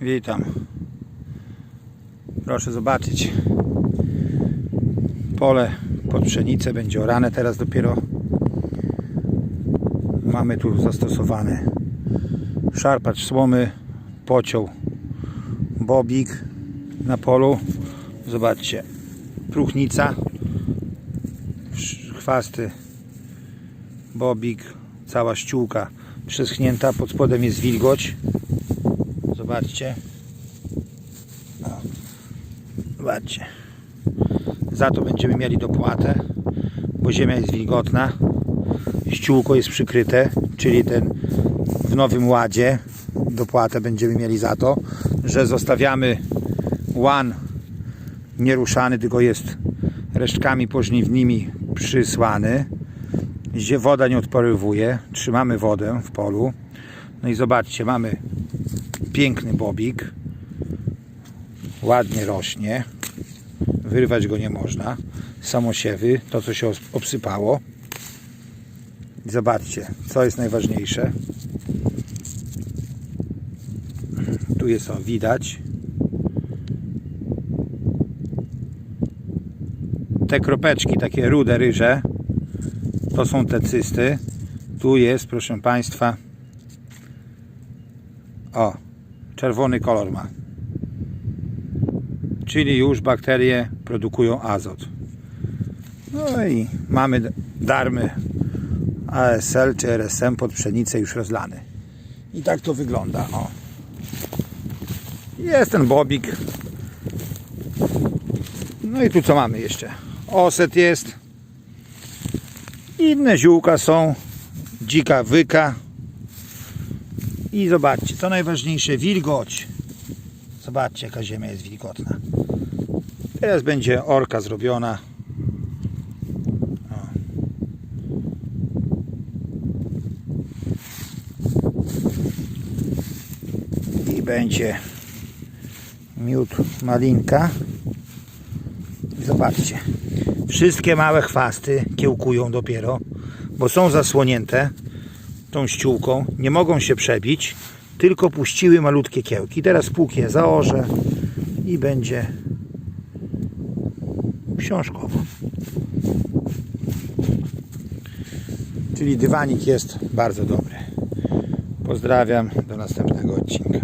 Witam. Proszę zobaczyć. Pole pod pszenicę będzie orane teraz dopiero. Mamy tu zastosowany szarpacz słomy, pociął bobik na polu. Zobaczcie. Próchnica, chwasty, bobik, cała ściółka przeschnięta, pod spodem jest wilgoć. Zobaczcie. O. Zobaczcie. Za to będziemy mieli dopłatę, bo ziemia jest wilgotna. Ściółko jest przykryte, czyli ten w nowym ładzie dopłatę będziemy mieli za to, że zostawiamy łan nieruszany, tylko jest resztkami pożniwnymi przysłany gdzie woda nie odparowuje. Trzymamy wodę w polu. No i zobaczcie, mamy piękny bobik. Ładnie rośnie. Wyrwać go nie można. Samosiewy, to co się obsypało. Zobaczcie, co jest najważniejsze. Tu jest o, widać. Te kropeczki, takie rude ryże, to są te cysty. Tu jest, proszę Państwa, o, czerwony kolor ma. Czyli już bakterie produkują azot. No i mamy darmy ASL czy RSM pod pszenicę już rozlany. I tak to wygląda. O. Jest ten bobik. No i tu co mamy jeszcze? Oset jest. Inne ziółka są. Dzika wyka. I zobaczcie, co najważniejsze, wilgoć. Zobaczcie, jaka ziemia jest wilgotna. Teraz będzie orka zrobiona. I będzie miód malinka. Zobaczcie. Wszystkie małe chwasty kiełkują dopiero, bo są zasłonięte tą ściółką. Nie mogą się przebić, tylko puściły malutkie kiełki. Teraz płókie zaorze i będzie książkowo. Czyli dywanik jest bardzo dobry. Pozdrawiam, do następnego odcinka.